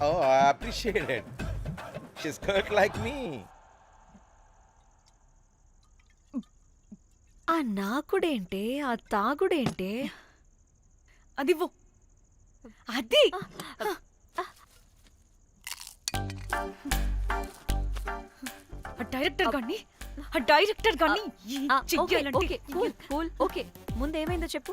oh I appreciate it she skirt like me ఆ నాకుడేంటే ఆ తాగుడేంటే? అది ఇవ్వు. అది! ఆ డైరెక్టర్ గాని ఆ డైరెక్టర్ గాని ఓకే, చెయ్యాలంటే కూల్, కూల్, ఓకే. ముందు ఏమైందో చెప్పు.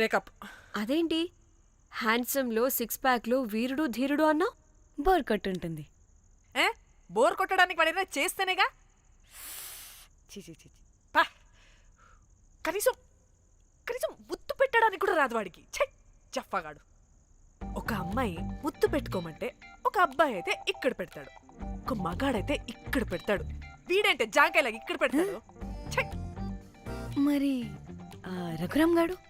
బ్రేకప్. అదేంటి? హ్యాండ్సమ్లో సిక్స్ ప్యాక్లో వీరుడు ధీరుడు అన్నా? బోర్ ఉంటుంది ఏ? బోర్ కొట్టడానికి వాడైనా చేస్తేనేగా? ఛీ, ఛీ, ఛీ, ఛీ. పా. కనీసం కనీసం ముత్తు పెట్టడానికి కూడా రాదు వాడికి. ఛై చెప్పగాడు. ఒక అమ్మాయి ముత్తు పెట్టుకోమంటే ఒక అబ్బాయి అయితే ఇక్కడ పెడతాడు. ఒక మగాడైతే ఇక్కడ పెడతాడు. వీడంటే జాంకాయలాగా ఇక్కడ పెడతాడు? ఛై. మరి ఆ, రఘురామ్ గాడు?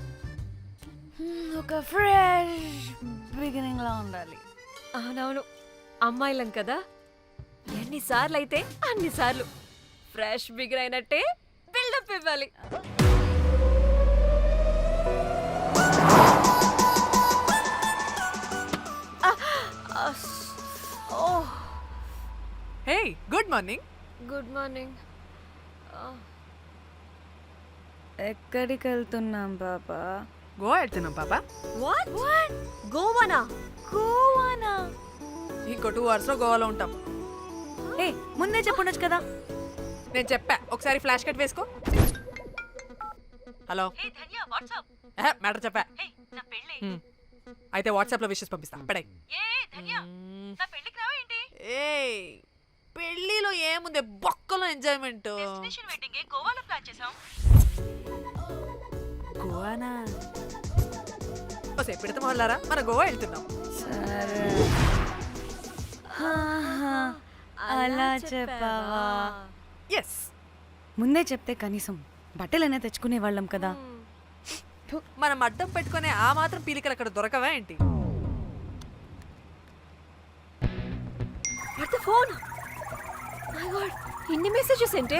ఒక ఫ్రెష్ బిగినింగ్ లా ఉండాలి. అవునవును. అమ్మాయిలం కదా. ఎన్నిసార్లు అయితే అన్నిసార్లు ఫ్రెష్ బిగిన్ అయినట్టే బిల్డప్ ఇవ్వాలి. Hey good morning good morning ఎక్కడికి వెళ్తున్నాం పాపా? గోవా వెళ్తున్నాం పాప. వాట్ వాట్ గోవానా? గోవానా? ఇంకో టూ అవర్స్లో గోవాలో ఉంటాం. ఏ ముందే చెప్పుండొచ్చు కదా. నేను చెప్పా. ఒకసారి ఫ్లాష్ కట్ వేసుకో. హలో. మ్యాటర్ చెప్పా. హ్మ్. అయితే వాట్సాప్లో విషెస్ పంపిస్తా. పడాయి. ఏ పెళ్ళిలో ఏముంది? బొక్కలో ఎంజాయ్మెంట్ గోవానా? ఓసే పెడతా మొదలారా మన గోవా వెళ్తున్నాం. సరే. అలా చెప్పావా? ఎస్. ముందే చెప్తే కనీసం బట్టలైనా తెచ్చుకునే వాళ్ళం కదా. మనం అడ్డం పెట్టుకునే ఆ మాత్రం పీలికలు అక్కడ దొరకవా ఏంటి? ఫోన్. మై గాడ్ ఇన్ని మెసేజెస్ ఏంటే?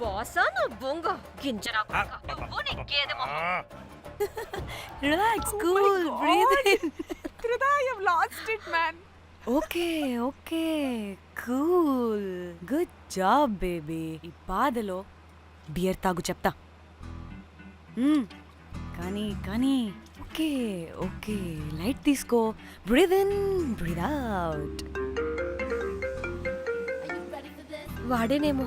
బాసా నా బొంగ గింజరా నువ్వు నీ గేదె మొహం ఆ, relax cool breathe lost it man okay okay cool good job baby ఈ బాధలో బియర్ తాగు చెప్తా మ్మ్. కానీ కానీ ఓకే ఓకే లైట్ తీసుకో breathe in breathe out వాడేనేమో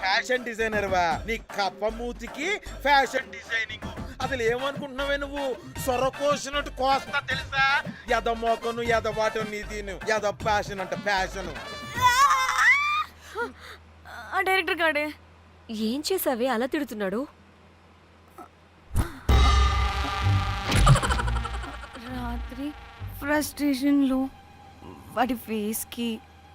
fashion designer వా? నీ కప్ప మూతికి ఫ్యాషన్ డిజైనింగ్ అసలు ఏమనుకుంటున్నావే నువ్వు? సొర కోసినట్టు కోస్తా తెలుసా? ఎద మోకను ఎద వాటను నీ దీని ఎద ఫ్యాషన్ అంట ఫ్యాషన్ ఆ డైరెక్టర్ గాడే. ఏం చేసావే? అలా తిడుతున్నాడు. రాత్రి ఫ్రస్ట్రేషన్లో వాటి ఫేస్కి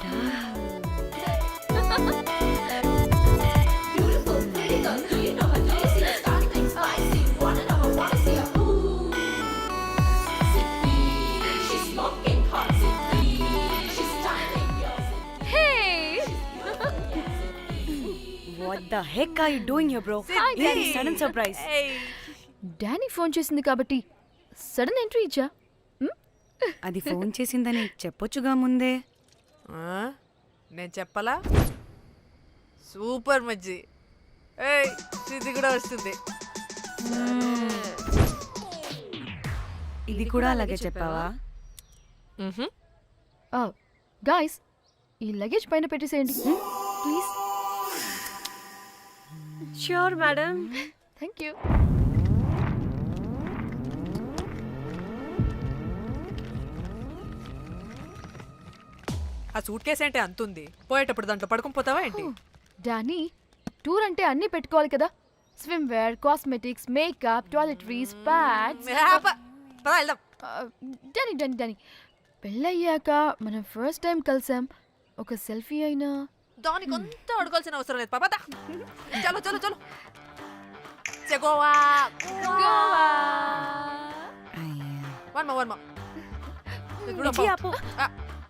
ఇదేంటి ఇక్కడ hey what the heck are you doing here bro Hi, ఇది Daddy. Sudden surprise Danny phone చేసింది కాబట్టి సడన్ ఎంట్రీ ఇచ్చా? అది ఫోన్ చేసిందని చెప్పొచ్చుగా ముందే? నేను చెప్పలా? సూపర్ మజ్జి. ఏయ్ ఇది కూడా వస్తుంది. ఇది కూడా అలాగే చెప్పావా? గాయస్ ఈ లగేజ్ పైన పెట్టేసేయండి. Please. Sure madam thank you ఆ సూట్ కేసు అంటే అంతుంది? పోయేటప్పుడు దాంట్లో పడుకుని పోతావా ఏంటి? డానీ టూర్ అంటే అన్నీ పెట్టుకోవాలి కదా. Swimwear cosmetics makeup toiletries pads వెళ్దాం. Danny Danny Danny. పెళ్ళయ్యాక మనం ఫస్ట్ టైం కలిసాం. ఒక సెల్ఫీ అయినా. దానికి అంతా అడగాల్సిన అవసరం లేదు. పాపా. చలో చలో చలో. చెగోవా.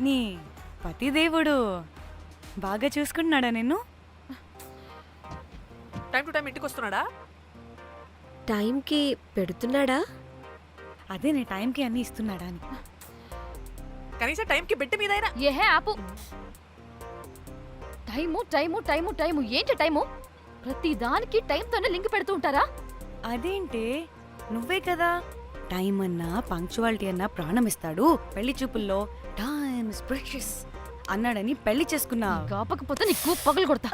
నీ పతిదేవుడు బాగా చూసుకుంటున్నాడా నిన్ను? టైం టు టైం ఇంటికి వస్తున్నాడా టైంకి పెడుతున్నాడా? అదే నీ టైంకి అన్ని ఇస్తున్నాడా అని. కనీసం టైంకి మీదైనా. ఏహే ఆపు. Time time time time. ఏంటి టైము? ప్రతి దానికి టైంతోనే లింక్ పెడుతూ ఉంటారా? అదేంటి నువ్వే కదా టైం అన్నా పంక్చువాలిటీ అన్నా ప్రాణం ఇస్తాడు పెళ్ళి చూపుల్లో టైమ్ ప్రెషస్ అన్నాడని పెళ్ళి చేసుకున్నా. కాపకపోతే నీకు పగలు కొడతా.